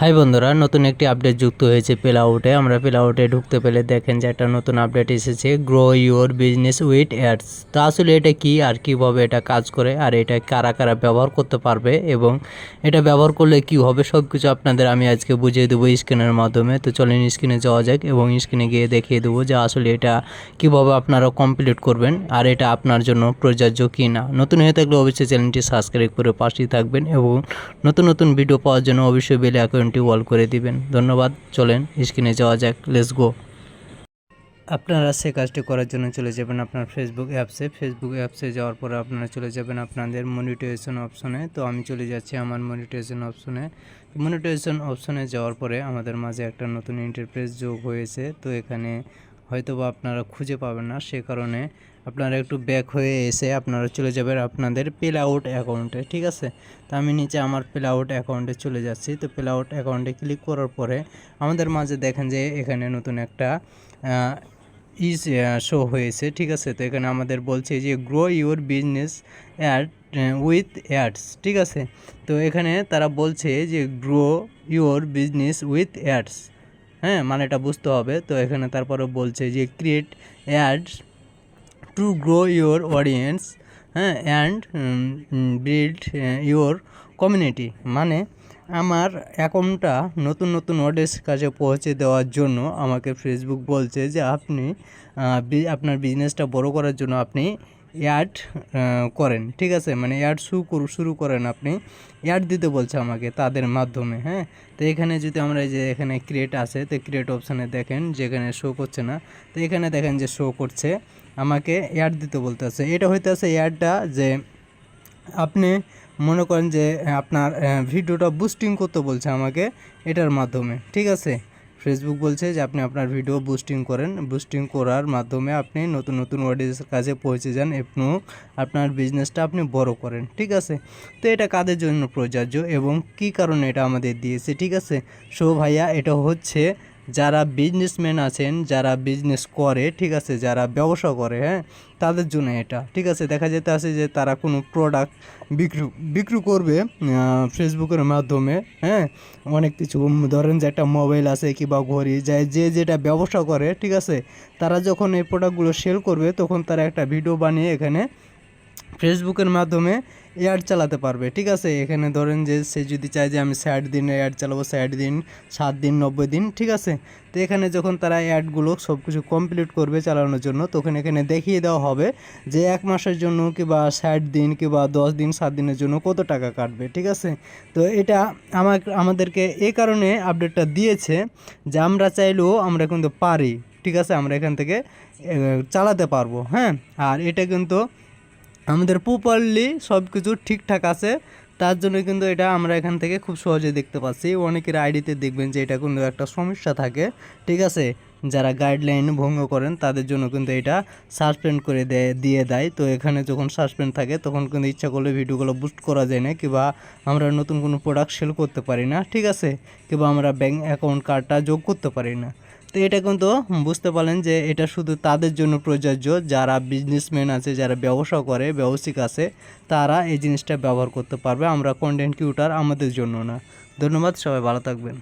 High বন্ধুরা, নতুন একটি আপডেট যুক্ত হয়েছে পেলাউটে আমরা পেলাউটে ঢুকতে পেলে দেখেন যে একটা নতুন আপডেট এসেছে। Grow your business with ads তা আসলে এটা কি আর কীভাবে এটা কাজ করে আর এটা কারা কারা ব্যবহার করতে পারবে এবং এটা ব্যবহার করলে কি হবে সব কিছু আপনাদের আমি আজকে বুঝিয়ে দেবো স্ক্রিনের মাধ্যমে। তো চলেন স্ক্রিনে যাওয়া যাক এবং স্ক্রিনে গিয়ে দেখিয়ে দেবো যে আসলে এটা কীভাবে আপনারা কমপ্লিট করবেন আর এটা আপনার জন্য প্রযোজ্য কি না নতুন হয়ে থাকলে অবশ্যই চ্যানেলটি সাবস্ক্রাইব করে পাশেই থাকবেন এবং নতুন নতুন ভিডিও পাওয়ার জন্য অবশ্যই বেলে আইকনটি ওয়াল করে দিবেন। ধন্যবাদ। চলেন স্ক্রিনে যাওয়া যাক। লেটস গো আপনারা সে কাজটি করার জন্য চলে যাবেন আপনার ফেসবুক অ্যাপসে ফেসবুক অ্যাপসে যাওয়ার পরে আপনারা চলে যাবেন আপনাদের মনিটাইজেশন অপশনে তো আমি চলে যাচ্ছি আমার মনিটাইজেশন অপশনে মনিটাইজেশন অপশনে যাওয়ার পরে আমাদের মাঝে একটা নতুন ইন্টারফেস যোগ হয়েছে। তো এখানে হয়তোবা আপনারা খুঁজে পাবেন না। সে কারণে আপনারা একটু ব্যাক হয়ে এসে আপনারা চলে যাবেন আপনাদের পেল আউট অ্যাকাউন্টে ঠিক আছে? তো আমি নিচে আমার পেল আউট অ্যাকাউন্টে চলে যাচ্ছি। তো পেল আউট অ্যাকাউন্টে ক্লিক করার পরে আমাদের মাঝে দেখেন যে এখানে নতুন একটা ইজ শো হয়েছে, ঠিক আছে? তো এখানে আমাদের বলছে যে grow your business ad with ads ঠিক আছে? তো এখানে তারা বলছে যে grow your business with ads হ্যাঁ? মানেটা বুঝতে হবে। তো এখানে তারপরে বলছে যে create ads to grow your audience হ্যাঁ অ্যান্ড বিল্ড ইউর কমিউনিটি মানে আমার অ্যাকাউন্টটা নতুন নতুন অডিয়েন্স কাছে পৌঁছে দেওয়ার জন্য আমাকে ফেসবুক বলছে যে আপনি আপনার বিজনেসটা বড় করার জন্য আপনি অ্যাড করেন, ঠিক আছে? মানে অ্যাড শুরু শুরু করেন আপনি অ্যাড দিতে বলছে আমাকে তাদের মাধ্যমে হ্যাঁ? তো এখানে যদি আমরা যে এখানে ক্রিয়েট আছে, তো ক্রিয়েট অপশানে দেখেন, যেখানে শো করছে না, তো এখানে দেখেন যে শো করছে। আমাকে অ্যাড দিতে বলতে আছে এটা হইতে আছে অ্যাডটা যে আপনি মনে করেন যে আপনার ভিডিওটা বুস্টিং করতে বলছে আমাকে এটার মাধ্যমে, ঠিক আছে? ফেসবুক বলছে যে আপনি আপনার ভিডিও বুস্টিং করেন। বুস্টিং করার মাধ্যমে আপনি নতুন নতুন অডিয়েন্সের কাছে পৌঁছে যান এবং আপনার বিজনেসটা আপনি বড় করেন, ঠিক আছে? তো এটা কাদের জন্য প্রযোজ্য এবং কি কারণে এটা আমাদের দিয়েছে, ঠিক আছে? সো ভাইয়া, এটা হচ্ছে যারা বিজনেসম্যান আছেন, যারা বিজনেস করে, ঠিক আছে, যারা ব্যবসা করে হ্যাঁ তাদের জন্য এটা, ঠিক আছে? দেখা যেতে আছে যে তারা কোনো প্রোডাক্ট বিক্রি বিক্রি করবে ফেসবুকের মাধ্যমে হ্যাঁ? অনেক কিছু ধরেন যে একটা মোবাইল আছে কিংবা ঘড়ি যায় যে যেটা ব্যবসা করে, ঠিক আছে? তারা যখন এই প্রোডাক্টগুলো সেল করবে, তখন তারা একটা ভিডিও বানিয়ে এখানে ফেসবুকের মাধ্যমে অ্যাড চালাতে পারবে। ঠিক আছে? এখানে ধরেন যে সে যদি চায় যে আমি ষাট দিন অ্যাড চালাবো, ষাট দিন, সাত দিন, নব্বই দিন, ঠিক আছে? তো এখানে যখন তারা অ্যাডগুলো সব কিছু কমপ্লিট করবে চালানোর জন্য, তখন এখানে দেখিয়ে দেওয়া হবে যে এক মাসের জন্য কিংবা ষাট দিন কিংবা দশ দিন, সাত দিনের জন্য কত টাকা কাটবে, ঠিক আছে? তো এটা আমার আমাদেরকে এই কারণে আপডেটটা দিয়েছে যে আমরা চাইলেও আমরা কিন্তু পারি, ঠিক আছে? আমরা এখান থেকে চালাতে পারব হ্যাঁ? আর এটা কিন্তু আমাদের প্রপারলি সব কিছু ঠিকঠাক আছে। তার জন্য কিন্তু এটা আমরা এখান থেকে খুব সহজে দেখতে পাচ্ছি। অনেকের আইডিতে দেখবেন যে এটা কোনো একটা সমস্যা থাকে। ঠিক আছে? যারা গাইডলাইন ভঙ্গ করেন, তাদের জন্য কিন্তু এটা সাসপেন্ড করে দেয় দিয়ে দেয়। তো এখানে যখন সাসপেন্ড থাকে, তখন কিন্তু ইচ্ছা করলে ভিডিওগুলো বুস্ট করা যায় না, কিংবা আমরা নতুন কোনো প্রোডাক্ট সেল করতে পারি না। ঠিক আছে? কিংবা আমরা ব্যাঙ্ক অ্যাকাউন্ট কার্ডটা যোগ করতে পারি না। তো এটা কিন্তু বুঝতে পারলেন যে এটা শুধু তাদের জন্য প্রযোজ্য। যারা বিজনেসম্যান আছে, যারা ব্যবসা করে, ব্যবসায়িক আছে, তারা এই জিনিসটা ব্যবহার করতে পারবে। আমরা কন্টেন্ট কিউটার আমাদের জন্য না। ধন্যবাদ, সবাই ভালো থাকবেন।